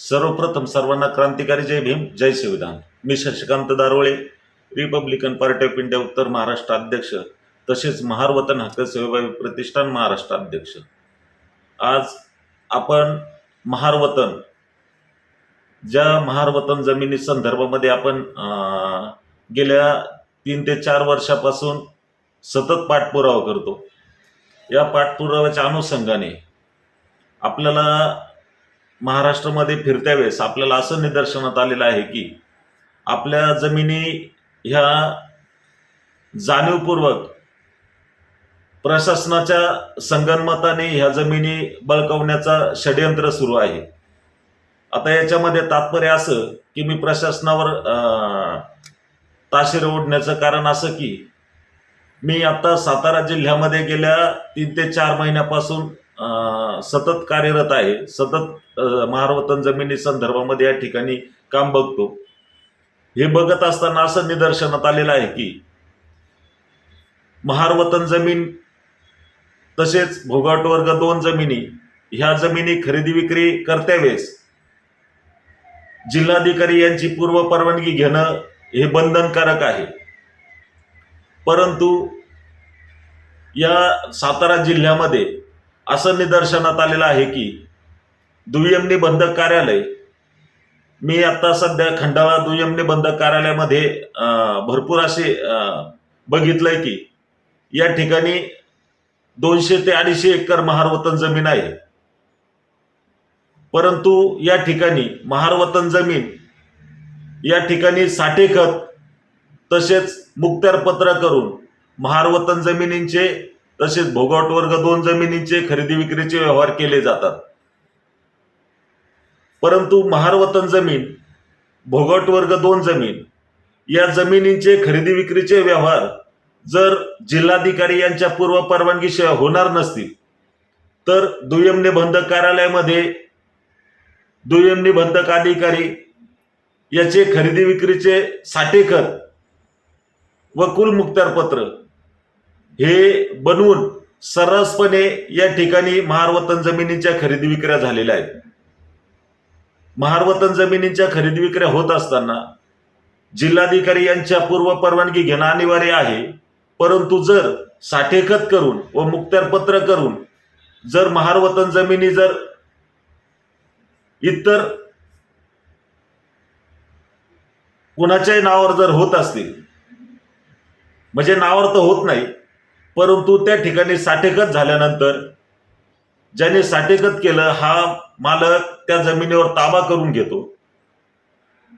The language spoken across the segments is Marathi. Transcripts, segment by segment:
सर्वप्रथम सर्वांना क्रांतिकारी जय भीम जय संविधान मी Shashikant Darole republican party of India उत्तर महाराष्ट्र अध्यक्ष तसेच महारवतन हक्क सेवाभावी प्रतिष्ठान महाराष्ट्र अध्यक्ष. आज आपण महारवतन ज्या महारवतन जमिनी संदर्भामध्ये आपण गेल्या तीन ते चार वर्षापासून सतत पाठपुरावा करतो. या पाठपुराव्याच्या अनुषंगाने आपल्याला महाराष्ट्रामध्ये फिरत्या वेळेस आपल्याला असं निदर्शनात आलेलं आहे की आपल्या जमिनी ह्या जाणीवपूर्वक प्रशासनाच्या संगनमताने ह्या जमिनी बळकवण्याचा षडयंत्र सुरू आहे. आता याच्यामध्ये तात्पर्य असं की मी प्रशासनावर ताशेर ओढण्याचं कारण असं की मी आता सातारा जिल्ह्यामध्ये गेल्या तीन ते चार महिन्यापासून सतत कार्यरत आहे. सतत महारवतन जमिनी संदर्भामध्ये या ठिकाणी काम बघतो. हे बघत असताना असं निदर्शनात आलेलं आहे की महारवतन जमीन तसेच भोगाट वर्ग दोन जमिनी ह्या जमिनी खरेदी विक्री करत्यावेळेस जिल्हाधिकारी यांची पूर्व परवानगी घेणं हे बंधनकारक आहे. परंतु या सातारा जिल्ह्यामध्ये असं निदर्शनात आलेलं आहे की दुय्यम निबंधक कार्यालय मी आता सध्या खंडाळा दुय्यम निबंधक कार्यालयामध्ये भरपूर असे बघितलंय की या ठिकाणी दोनशे ते अडीचशे एकर महारवतन जमीन आहे. परंतु या ठिकाणी महारवतन जमीन या ठिकाणी साठेखत तसेच मुक्त्यारपत्र करून महारवतन जमिनींचे तसेच भोगवट वर्ग दोन जमिनींचे खरेदी विक्रीचे व्यवहार केले जातात. परंतु महारवतन जमीन भोगवट वर्ग दोन जमीन या जमिनींचे खरेदी विक्रीचे व्यवहार जर जिल्हाधिकारी यांच्या पूर्व परवानगीशिवाय होणार नसतील तर दुय्यम निबंधक कार्यालयामध्ये दुय्यम निबंधक अधिकारी याचे खरेदी विक्रीचे साठेकर व कुल मुक्तारपत्र हे बनवून सर्रासपणे या ठिकाणी महारवतन जमिनीच्या खरेदी विक्र्या झालेल्या आहेत. महारवतन जमिनीच्या खरेदी विक्र्या होत असताना जिल्हाधिकारी यांच्या पूर्व परवानगी घेणं अनिवार्य आहे. परंतु जर साठेखत करून व मुक्त्यारपत्र करून जर महारवतन जमिनी जर इतर कुणाच्याही नावावर जर होत असतील म्हणजे नावावर तर होत नाही परंतु त्या ठिकाणी साठेखत झाल्यानंतर ज्याने साठेखत केलं हा मालक त्या जमिनीवर ताबा करून घेतो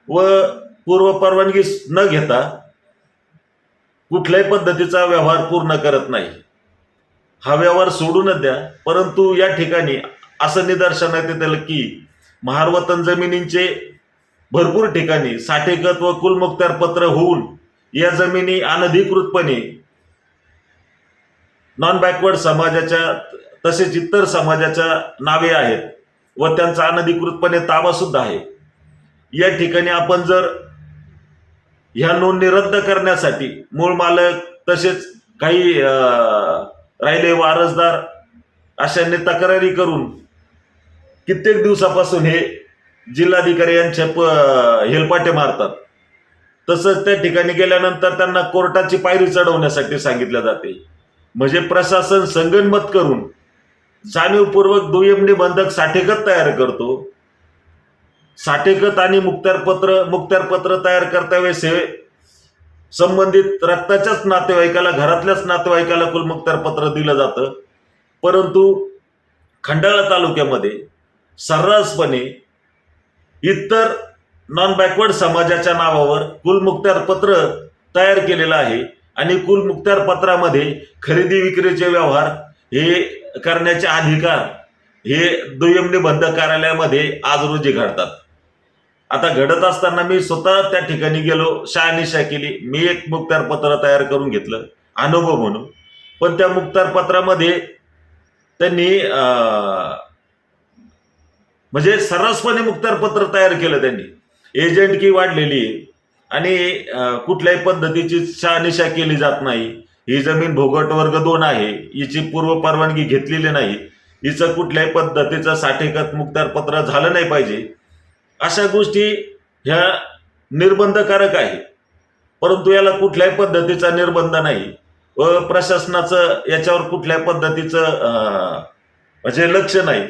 व पूर्व परवानगी न घेता कुठल्याही पद्धतीचा व्यवहार पूर्ण करत नाही. हा व्यवहार सोडूनच द्या. परंतु या ठिकाणी असं निदर्शनात येतं की महारवतन जमिनींचे भरपूर ठिकाणी साठेखत व कुलमुक्तार पत्र होऊन या जमिनी अनधिकृतपणे नॉन बॅकवर्ड समाजाच्या तसेच इतर समाजाच्या नावे आहेत व त्यांचा अनधिकृतपणे ताबा सुद्धा आहे. या ठिकाणी आपण जर ह्या नोंदणी रद्द करण्यासाठी मूळ मालक तसेच काही राहिले वारसदार अशांनी तक्रारी करून कित्येक दिवसापासून हे जिल्हाधिकारी यांच्या प हेलपाटे मारतात. तसंच त्या ठिकाणी गेल्यानंतर त्यांना कोर्टाची पायरी चढवण्यासाठी सांगितलं जाते. म्हणजे प्रशासन संगणमत करून जाणीवपूर्वक दुय्यम निबंधक साठेकत तयार करतो. साठेकत आणि मुक्तारपत्र मुक्तारपत्र तयार करतावेळेस हे संबंधित रक्ताच्याच नातेवाईकाला घरातल्याच नातेवाईकाला कुलमुक्तारपत्र दिलं जातं. परंतु खंडाळा तालुक्यामध्ये सर्रासपणे इतर नॉन बॅकवर्ड समाजाच्या नावावर कुलमुक्तार पत्र तयार केलेलं आहे. आणि कुलमुक्तार पत्रामध्ये खरेदी विक्रीचे व्यवहार हे करण्याचे अधिकार हे दुय्यम निबंध कार्यालयामध्ये आज रोजी घडतात. आता घडत असताना मी स्वतः त्या ठिकाणी गेलो शहानिशा केली. मी एक मुक्तार पत्र तयार करून घेतलं अनुभव म्हणून. पण त्या मुक्तार पत्रामध्ये त्यांनी म्हणजे सर्रासपणे मुक्तारपत्र तयार केलं त्यांनी. एजंट की वाढलेली आहे. आणि कुठल्याही पद्धतीची शहानिशा केली जात नाही. ही जमीन भोगट वर्ग दोन आहे. हिची पूर्व परवानगी घेतलेली नाही. हिचं कुठल्याही पद्धतीचं साठेकत मुक्तारपत्र झालं नाही पाहिजे. अशा गोष्टी ह्या निर्बंधकारक आहे. परंतु याला कुठल्याही पद्धतीचा निर्बंध नाही. व प्रशासनाचं याच्यावर कुठल्याही पद्धतीचं म्हणजे लक्ष नाही.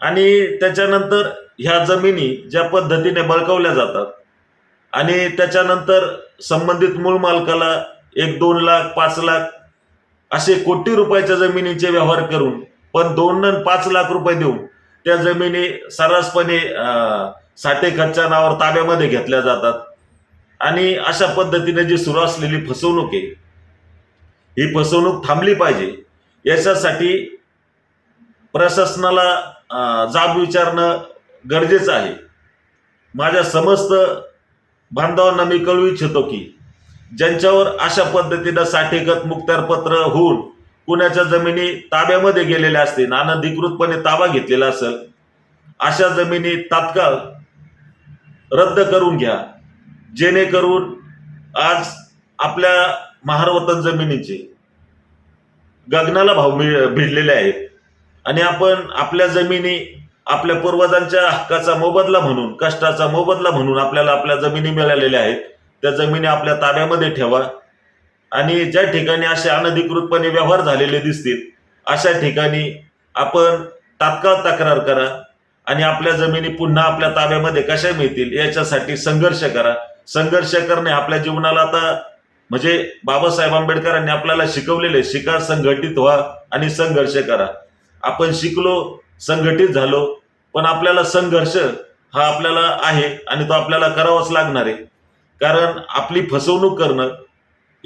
आणि त्याच्यानंतर ह्या जमिनी ज्या पद्धतीने बळकवल्या जातात आणि त्याच्यानंतर संबंधित मूळ मालकाला एक दोन लाख पाच लाख असे कोटी रुपयाच्या जमिनीचे व्यवहार करून पण दोन पाच लाख रुपये देऊन त्या जमिनी सर्रासपणे साठे खर्चा नावावर ताब्यामध्ये घेतल्या जातात. आणि अशा पद्धतीने जी सुरू असलेली फसवणूक आहे ही फसवणूक थांबली पाहिजे. याच्यासाठी प्रशासनाला जाब विचारणं गरजेचं आहे. माझ्या समस्त बांधवांना मी कळू इच्छितो की ज्यांच्यावर अशा पद्धतीनं साठेगत मुक्तारपत्र होऊन कुणाच्या जमिनी ताब्यामध्ये गेलेल्या असतील अनधिकृतपणे ताबा घेतलेला असेल अशा जमिनी तात्काळ रद्द करून घ्या. जेणेकरून आज आपल्या महारवतन जमिनीचे गगनाला भाव मिळ भिडलेले आहेत. आणि आपण आपल्या जमिनी आपल्या पूर्वजांच्या हक्काचा मोबदला म्हणून कष्टाचा मोबदला म्हणून आपल्याला आपल्या जमिनी मिळालेल्या आहेत. त्या जमिनी आपल्या ताब्यामध्ये ठेवा. आणि ज्या ठिकाणी असे अनधिकृतपणे व्यवहार झालेले दिसतील अशा ठिकाणी आपण तात्काळ तक्रार करा आणि आपल्या जमिनी पुन्हा आपल्या ताब्यामध्ये कशा मिळतील याच्यासाठी संघर्ष करा. संघर्ष करणे आपल्या जीवनाला आता म्हणजे बाबासाहेब आंबेडकरांनी आपल्याला शिकवलेले शिका संघटित व्हा आणि संघर्ष करा. आपण शिकलो संघटित झालो पण आपल्याला संघर्ष हा आपल्याला आहे आणि तो आपल्याला करावाच लागणार आहे. कारण आपली फसवणूक करणं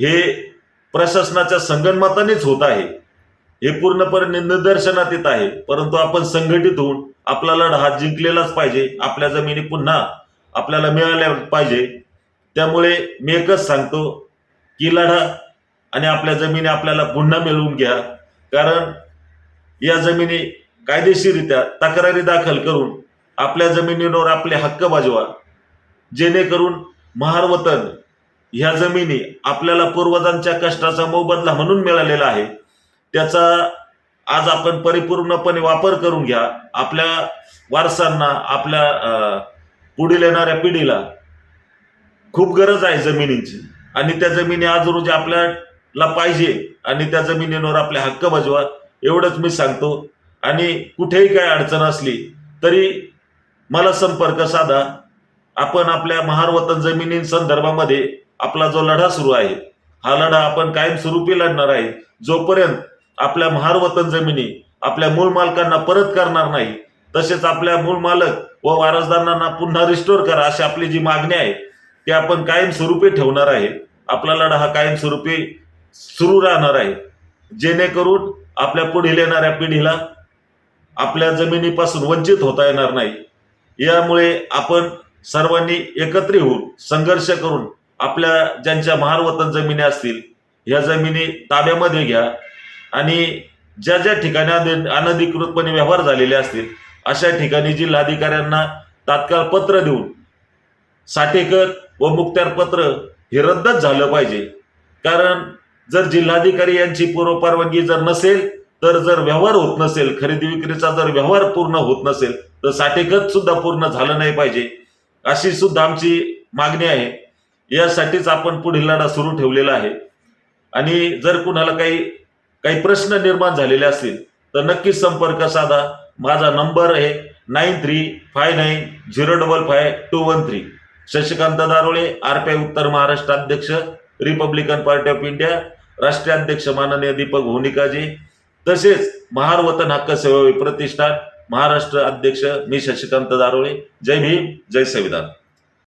हे प्रशासनाच्या संगणमातानेच होत आहे. हे पूर्णपणे निदर्शनात येत आहे. परंतु आपण संघटित होऊन आपला लढा हा जिंकलेलाच पाहिजे. आपल्या जमिनी पुन्हा आपल्याला मिळाल्या पाहिजे. त्यामुळे मी एकच सांगतो की लढा आणि आपल्या जमिनी आपल्याला पुन्हा मिळवून घ्या. कारण या जमिनी कायदेशीरित्या तक्रारी दाखल करून आपल्या जमिनीवर आपले हक्क बजवा. जेणेकरून महारवतन ह्या जमिनी आपल्याला पूर्वजांच्या कष्टाचा मोबदला म्हणून मिळालेला आहे. त्याचा आज आपण परिपूर्णपणे वापर करून घ्या. आपल्या वारसांना आपल्या पुढील येणाऱ्या पिढीला खूप गरज आहे जमिनीची. आणि त्या जमिनी आज रोजी आपल्याला पाहिजे आणि त्या जमिनीवर आपले हक्क बजवा. एवढंच मी सांगतो. आणि कुठेही काय अडचण असली तरी मला संपर्क साधा. आपण आपल्या महारवतन जमिनी संदर्भामध्ये आपला जो लढा सुरू आहे हा लढा आपण कायमस्वरूपी लढणार आहे. जोपर्यंत आपल्या महारवतन जमिनी आपल्या मूळ मालकांना परत करणार नाही तसेच आपल्या मूळ मालक व वारसदारांना पुन्हा रिस्टोर करा अशी आपली जी मागणी आहे ती आपण कायमस्वरूपी ठेवणार आहे. आपला लढा हा कायमस्वरूपी सुरू राहणार आहे. जेणेकरून आपल्या पुढील येणाऱ्या पिढीला आपल्या जमिनीपासून वंचित होता येणार नाही. यामुळे आपण सर्वांनी एकत्र होऊन संघर्ष करून आपल्या ज्यांच्या महारवतन जमिनी असतील ह्या जमिनी ताब्यामध्ये घ्या आणि ज्या ज्या ठिकाणी अन- अनधिकृतपणे व्यवहार झालेले असतील अशा ठिकाणी जिल्हाधिकाऱ्यांना तात्काळ पत्र देऊन साठेकर व मुक्त्यार पत्र हे रद्दच झालं पाहिजे. कारण जर जिल्हाधिकारी यांची पूर्व परवानगी जर नसेल तर जर व्यवहार होत नसेल खरेदी विक्रीचा जर व्यवहार पूर्ण होत नसेल तर साठेखत सुद्धा पूर्ण झालं नाही पाहिजे. अशी सुद्धा आमची मागणी आहे. यासाठीच आपण पुढील लढा सुरू ठेवलेला आहे. आणि जर कुणाला काही काही प्रश्न निर्माण झालेले असतील तर नक्कीच संपर्क साधा. माझा नंबर आहे nine three five nine zero double five two one three. Shashikant Darole R P I उत्तर महाराष्ट्र अध्यक्ष रिपब्लिकन पार्टी ऑफ इंडिया राष्ट्रीय अध्यक्ष माननीय दीपक होनिकाजी तसेच महार वतन हक्क सेवा प्रतिष्ठान महाराष्ट्र अध्यक्ष मी शशिकांत दारोळे. जय भीम जय संविधान.